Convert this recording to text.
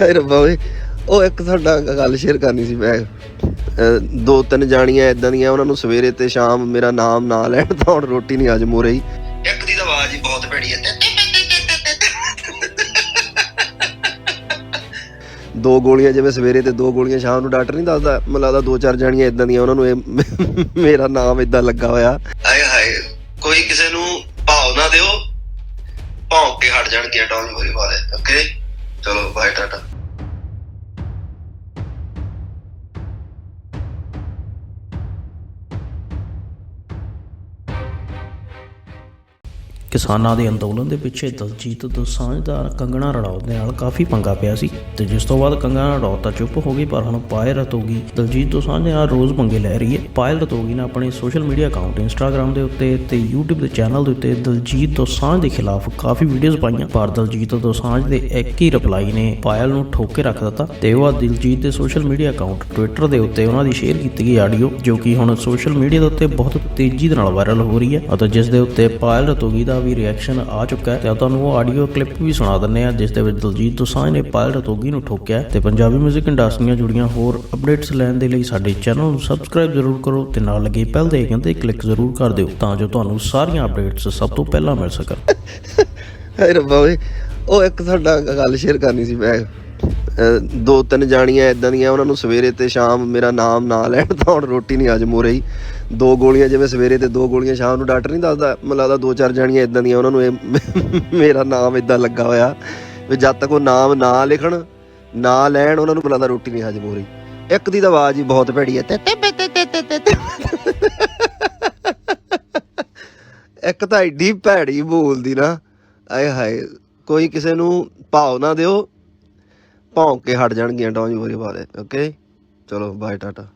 ਹਾਏ ਰੱਬਾ ਓਏ ਉਹ ਇੱਕ ਤੁਹਾਡਾ ਗੱਲ ਸ਼ੇਅਰ ਕਰਨੀ ਸੀ ਮੈਂ। ਦੋ ਤਿੰਨ ਜਾਣੀਆਂ ਇਦਾਂ ਦੀਆਂ ਉਹਨਾਂ ਨੂੰ ਸਵੇਰੇ ਤੇ ਸ਼ਾਮ ਮੇਰਾ ਨਾਮ ਨਾ ਲੈਣ ਤਾਂ ਹੁਣ ਰੋਟੀ ਨਹੀਂ ਹਜਮ ਹੋ। ਰਹੀ ਇੱਕ ਦੀ ਤਾਂ ਆਵਾਜ਼ ਹੀ ਬਹੁਤ ਭੈੜੀ ਹੈ ਦੋ ਗੋਲੀਆਂ ਜਿਵੇਂ ਸਵੇਰੇ ਤੇ ਦੋ ਗੋਲੀਆਂ ਸ਼ਾਮ ਨੂੰ ਡਾਕਟਰ ਨਹੀਂ ਦੱਸਦਾ। ਮੈਨੂੰ ਲੱਗਦਾ ਦੋ ਚਾਰ ਜਾਣੀਆਂ ਇਦਾਂ ਦੀਆਂ ਉਹਨਾਂ ਨੂੰ ਇਹ ਮੇਰਾ ਨਾਮ ਇਦਾਂ ਲੱਗਾ ਹੋਇਆ। ਹਾਏ ਹਾਏ ਕੋਈ ਕਿਸੇ ਨੂੰ ਭਾਵ ਨਾ ਦਿਓ ਭੌਂਕ ਕੇ ਹਟ ਜਾਣਗੀਆਂ ਡੋਂਟ ਵਰੀ ਬਾਰੇ ਓਕੇ ਚਲੋ ਬਾਏ ਟਾਟਾ ਕਿਸਾਨਾਂ ਦੇ ਅੰਦੋਲਨ ਦੇ ਪਿੱਛੇ ਦਲਜੀਤ ਦੋਸਾਂਝ ਦਾ ਕੰਗਣਾ ਰਣੌਤ ਦੇ ਨਾਲ ਕਾਫੀ ਪੰਗਾ ਪਿਆ ਸੀ ਤੇ ਜਿਸ ਤੋਂ ਬਾਅਦ ਕੰਗਣਾ ਰਣੌਤ ਤਾਂ ਚੁੱਪ ਹੋ ਗਈ, ਪਰ ਹੁਣ ਪਾਇਲ ਰਤੋਗੀ, ਦਲਜੀਤ ਦੋਸਾਂਝ ਨਾਲ ਰੋਜ਼ ਪੰਗੇ ਲੈ ਰਹੀ ਹੈ। ਪਾਇਲ ਰਤੋਗੀ ਨੇ ਆਪਣੇ ਸੋਸ਼ਲ ਮੀਡੀਆ ਅਕਾਊਂਟ ਇੰਸਟਾਗ੍ਰam ਦੇ ਉੱਤੇ ਤੇ YouTube ਦੇ ਚੈਨਲ ਦੇ ਉੱਤੇ ਦਲਜੀਤ ਦੋਸਾਂਝ ਦੇ ਖਿਲਾਫ ਕਾਫੀ ਵੀਡੀਓਜ਼ ਪਾਈਆਂ, ਪਰ ਦਲਜੀਤ ਦੋਸਾਂਝ ਦੇ ਇੱਕ ਹੀ ਰਿਪਲਾਈ ਨੇ ਪਾਇਲ ਨੂੰ ਠੋਕ ਕੇ ਰੱਖ ਦਿੱਤਾ ਤੇ ਉਹ ਆ ਦਿਲਜੀਤ ਦੇ ਸੋਸ਼ਲ ਮੀਡੀਆ ਅਕਾਊਂਟ ਟਵਿੱਟਰ ਦੇ ਉੱਤੇ ਉਹਨਾਂ ਦੀ ਸ਼ੇਅਰ ਕੀਤੀ ਗਈ ਆਡੀਓ ਜੋ ਕਿ ਹੁਣ ਸੋਸ਼ਲ ਮੀਡੀਆ ਦੇ ਉੱਤੇ ਬਹੁਤ ਤੇਜ਼ੀ ਦੇ ਨਾਲ ਵਾਇਰਲ ਹੋ ਰਹੀ ਹੈ ਅਤੇ ਜਿਸ ਦੇ ਉੱਤੇ ਪਾਇਲ ਰਤੋਗੀ ਦਾ ਵੀ ਰਿਐਕਸ਼ਨ ਆ ਚੁੱਕਾ ਹੈ ਤੇ ਤੁਹਾਨੂੰ ਉਹ ਆਡੀਓ ਕਲਿੱਪ ਵੀ ਸੁਣਾ ਦਿੰਨੇ ਆ ਜਿਸ ਦੇ ਵਿੱਚ ਦਲਜੀਤ ਦੋਸਾਂਝ ਨੇ ਪਾਇਲ ਰਤੋਗੀ ਨੂੰ ਠੋਕਿਆ ਤੇ ਪੰਜਾਬੀ 뮤직 ਇੰਡਸਟਰੀ ਨਾਲ ਜੁੜੀਆਂ ਹੋਰ ਅਪਡੇਟਸ ਲੈਣ ਦੇ ਲਈ ਸਾਡੇ ਚੈਨਲ ਨੂੰ ਸਬਸਕ੍ਰਾਈਬ ਜ਼ਰੂਰ ਕਰੋ ਤੇ ਨਾਲ ਲੱਗੇ ਬੈਲ ਦੇ ਆਈਕਨ ਤੇ ਕਲਿੱਕ ਜ਼ਰੂਰ ਕਰ ਦਿਓ ਤਾਂ ਜੋ ਤੁਹਾਨੂੰ ਸਾਰੀਆਂ ਅਪਡੇਟਸ ਸਭ ਤੋਂ ਪਹਿਲਾਂ ਮਿਲ ਸਕਣ। ਹਾਏ ਰੱਬਾ ਓਏ, ਉਹ ਇੱਕ ਤੁਹਾਡਾ ਗੱਲ ਸ਼ੇਅਰ ਕਰਨੀ ਸੀ ਮੈਂ। ਦੋ ਤਿੰਨ ਜਾਣੀਆਂ ਇਦਾਂ ਦੀਆਂ ਉਹਨਾਂ ਨੂੰ ਸਵੇਰੇ ਤੇ ਸ਼ਾਮ ਮੇਰਾ ਨਾਮ ਨਾ ਲੈਣ ਤਾਂ ਹੁਣ ਰੋਟੀ ਨਹੀਂ ਹਜਮ ਹੋ। ਰਹੀ ਦੋ ਗੋਲੀਆਂ ਜਿਵੇਂ ਸਵੇਰੇ ਤੇ ਦੋ ਗੋਲੀਆਂ ਸ਼ਾਮ ਨੂੰ, ਡਾਕਟਰ ਨਹੀਂ ਦੱਸਦਾ, ਮੈਨੂੰ ਲੱਗਦਾ ਦੋ ਚਾਰ ਜਾਣੀਆਂ ਇਦਾਂ ਦੀਆਂ ਉਹਨਾਂ ਨੂੰ ਮੇਰਾ ਨਾਮ ਇਦਾਂ ਲੱਗਾ ਹੋਇਆ। ਵੀ ਜਦ ਤੱਕ ਉਹ ਨਾਮ ਨਾ ਲਿਖਣ, ਨਾ ਲੈਣ, ਉਹਨਾਂ ਨੂੰ ਮੈਨੂੰ ਲੱਗਦਾ ਰੋਟੀ ਨਹੀਂ ਹਜਮ ਹੋ। ਰਹੀ ਇੱਕ ਦੀ ਤਾਂ ਆਵਾਜ਼ ਹੀ ਬਹੁਤ ਭੈੜੀ ਹੈ ਤੇ ਤੇ ਤੇ ਤੇ ਤੇ ਤੇ। ਇੱਕ ਤਾਂ ਐਡੀ ਭੈੜੀ ਬੋਲਦੀ ਨਾ, ਆਏ ਹਾਏ, ਕੋਈ ਕਿਸੇ ਨੂੰ ਭਾਵ ਨਾ ਦਿਓ। ਭੌਂਕ ਕੇ ਹਟ ਜਾਣਗੀਆਂ ਟੌਂਜ ਬੋਰੀ ਬਾਰੇ ਓਕੇ ਚਲੋ ਬਾਏ ਟਾਟਾ